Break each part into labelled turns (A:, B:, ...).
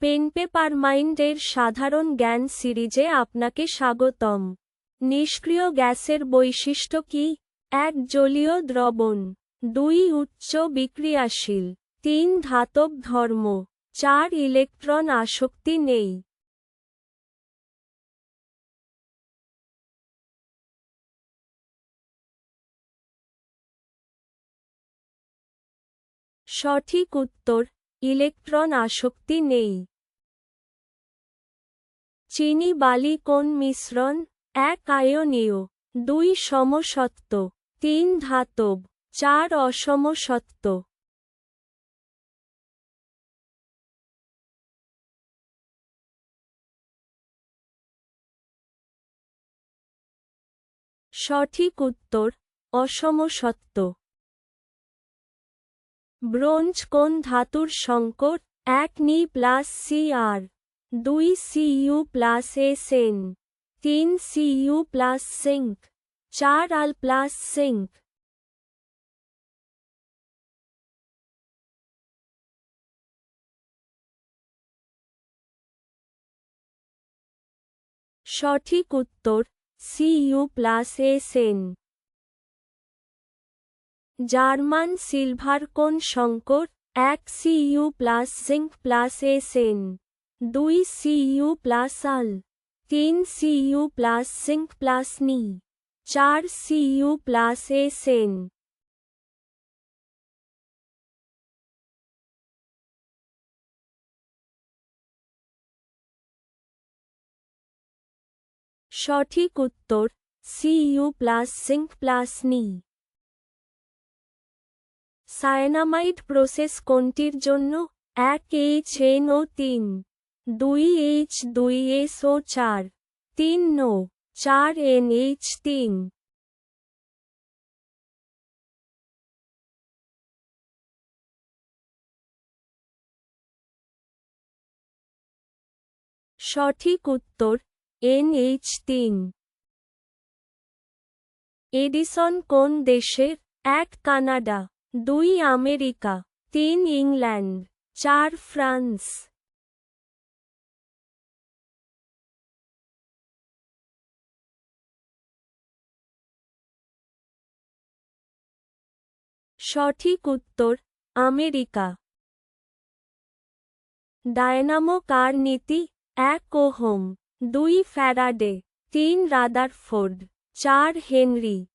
A: Pen paper মাইন্ডের সাধারণ জ্ঞান সিরিজে আপনাকে স্বাগতম। নিষ্ক্রিয় গ্যাসের বৈশিষ্ট্য কি? এক, জলীয় দ্রবণ। দুই, উচ্চ বিক্রিয়াশীল। তিন, ধাতব ধর্ম। চার, ইলেকট্রন আসক্তি নেই। সঠিক উত্তর ইলেকট্রন আসক্তি নেই। চিনি বালি কোন মিশ্রণ? এক আয়নীয়, দুই সমসত্ব তিন ধাতব, চার অসমসত্ব সঠিক উত্তর অসমসত্ব ব্রোঞ্জ কোন ধাতুর সংকট? এক নি প্লাস সি আর। দুই C U plus S N তিন সি ইউ প্লাস সিঙ্ক। চার আল প্লাস সিঙ্ক। সঠিক উত্তর C U plus S N German silver কোন সংকট এক C U plus zinc plus S N দুই সিইউ প্লাস আল। তিন সিইউ প্লাস জিঙ্ক প্লাস নি। চার সিইউ প্লাস এস এন সঠিক উত্তর Cu plus zinc plus Ni. Cyanamide process কোনটির জন্য? এক এইচ এন ও তিন, দুই এইচ দুই এস ও চার, তিন নো, চার এন এইচ তিন। সঠিক উত্তর, এন এইচ তিন। এডিসন কোন দেশের? এক কানাডা। দুই আমেরিকা, তিন ইংল্যান্ড, চার ফ্রান্স। সঠিক উত্তর, আমেরিকা। ডায়নামো কার নীতি? এক ওহম, দুই ফ্যারাডে, তিন রাদারফোর্ড, চার হেনরি।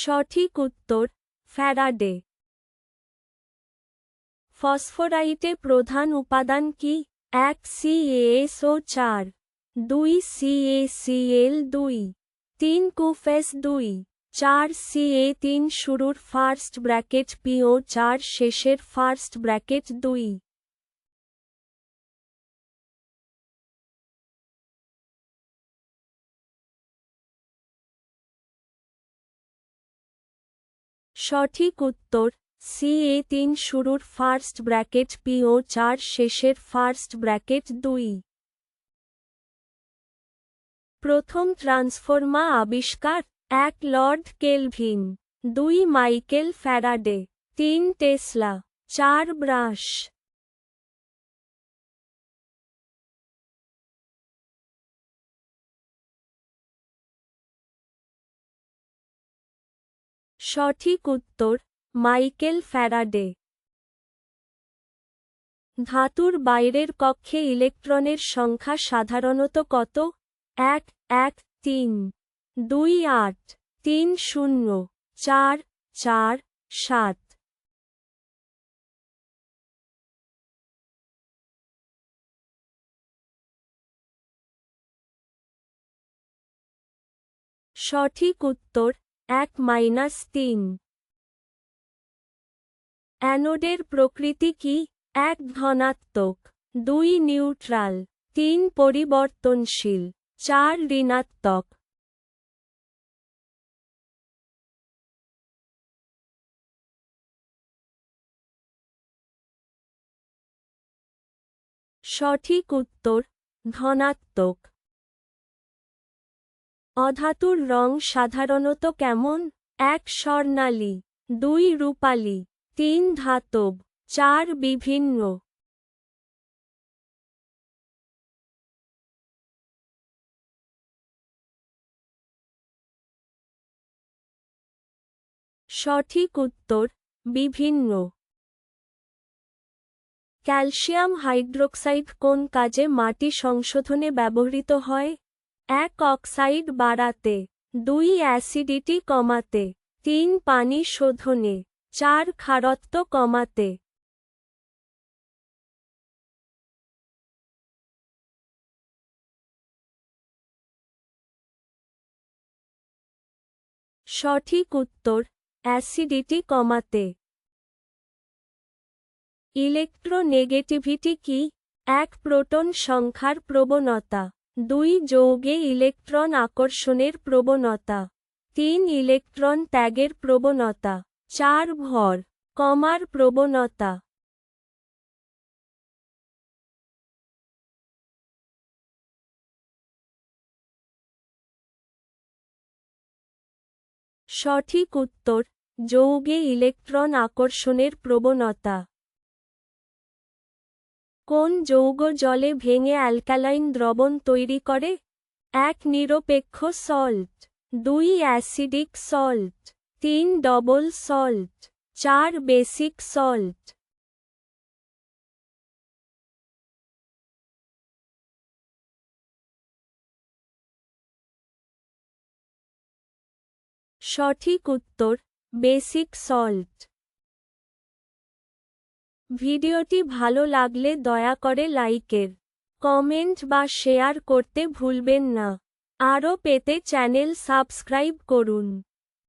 A: সঠিক উত্তর, ফ্যারাডে। ফসফরাইটে প্রধান উপাদান কি? এক সিএসও চার, দুই সিএসিএল দুই, তিন কুফেস দুই, চার সিএ তিন শুরুর ফার্স্ট ব্র্যাকেট পিও চার শেষের ফার্স্ট ব্র্যাকেট দুই। সঠিক উত্তর সি এ তিন শুরুর ফার্স্ট ব্র্যাকেট, পিও চার শেষের ফার্স্ট ব্র্যাকেট দুই। প্রথম ট্রান্সফর্মা আবিষ্কার, এক লর্ড কেলভিন, দুই মাইকেল ফ্যারাডে, তিন টেসলা, চার ব্রাশ। সঠিক উত্তর, মাইকেল ফ্যারাডে। ধাতুর বাইরের কক্ষে ইলেকট্রনের সংখ্যা সাধারণত কত? এক এক, তিন, দুই, আট, তিন, শূন্য, চার চার, সাত। সঠিক উত্তর এক মাইনাস তিন। অ্যানোডের প্রকৃতি কি? এক ধনাত্মক, দুই নিউট্রাল, তিন পরিবর্তনশীল, চার ঋণাত্মক। সঠিক উত্তর, ধনাত্মক। অধাতুর রং সাধারণত কেমন? এক স্বর্ণালী, দুই রূপালী, তিন ধাতব, চার বিভিন্ন। সঠিক উত্তর, বিভিন্ন। ক্যালসিয়াম হাইড্রোক্সাইড কোন কাজে মাটি সংশোধনে ব্যবহৃত হয়? এক অক্সাইড বাড়াতে, দুই অ্যাসিডিটি কমাতে, তিন পানি শোধনে, চার খারত্ব কমাতে। সঠিক উত্তর, অ্যাসিডিটি কমাতে। ইলেকট্রোনেগেটিভিটি কি? এক প্রোটন সংখ্যার প্রবণতা। দুই যৌগে ইলেকট্রন আকর্ষণের প্রবণতা। তিন ইলেকট্রন ত্যাগের প্রবণতা। চার ভর, কমার প্রবণতা। সঠিক উত্তর, যৌগে ইলেকট্রন আকর্ষণের প্রবণতা। কোন যৌগ জলে ভেঙে অ্যালকালাইন দ্রবণ তৈরি করে? এক, নিরপেক্ষ সল্ট দুই অ্যাসিডিক সল্ট তিন ডবল সল্ট চার বেসিক সল্ট সঠিক উত্তর বেসিক সল্ট ভিডিওটি ভালো লাগলে দয়া করে লাইকের কমেন্ট বা শেয়ার করতে ভুলবেন না। আরও পেতে চ্যানেল সাবস্ক্রাইব করুন।